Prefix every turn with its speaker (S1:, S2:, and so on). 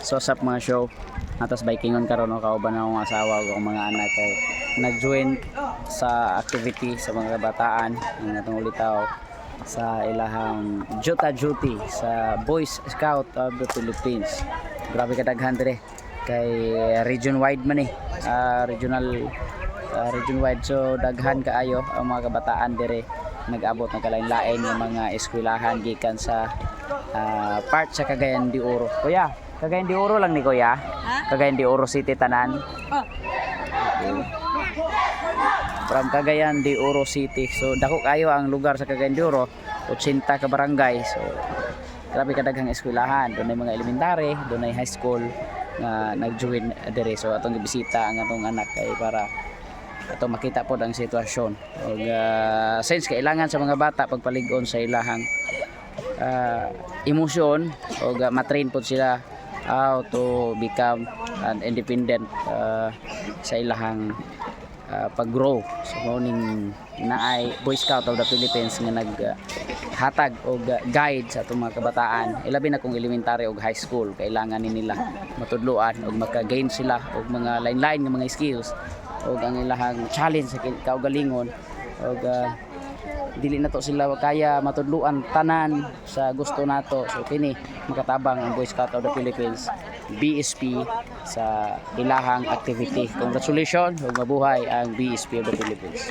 S1: sosap mga show atas bikingon karon no kauban na akong asawa akong mga anak kay nag-join sa activity sa mga kabataan ang atong ulitaw sa ilahang Jota Duty sa Boys Scout of the Philippines. Grabe ka daghan dire kay region wide man eh. Ah, regional ah, region wide so daghan kaayo ang mga kabataan dire nag-abot ng kalain-lain ng mga eskwelahan gikan sa ah, part sa Cagayan de Oro. Kuya, Cagayan de Oro lang ni Kuya.
S2: Ha?
S1: Cagayan de Oro City tanan.
S2: Oh,
S1: From Cagayan de Oro City. So dako kayo ang lugar sa Cagayan de Oro, 80 ka barangay. So grabe ka daghang eskwelahan. Doon ay mga elementary, doon ay high school nga nag-join dire. So atong gibisita ang atong anak kay para ato makita po ang sitwasyon. Og ah, since kailangan sa mga bata pagpaligon sa ilahang ah, emosyon o matrain po sila how to become an independent ah, sa ilahang ah, pag-grow. So morning naay Boy Scout of the Philippines nga nag ah, hatag og ah, guide sa atong mga kabataan. Ilabi na kung elementary og high school kailangan ni nila matudloan og maka-gain sila og mga line-line nga mga skills og ang ilahang challenge sa kaugalingon og ah, dili na to sila kaya matudluan tanan sa gusto nato. So kini makatabang ang Boy Scout of the Philippines BSP sa ilahang activity. Congratulations ug mabuhay ang BSP of the Philippines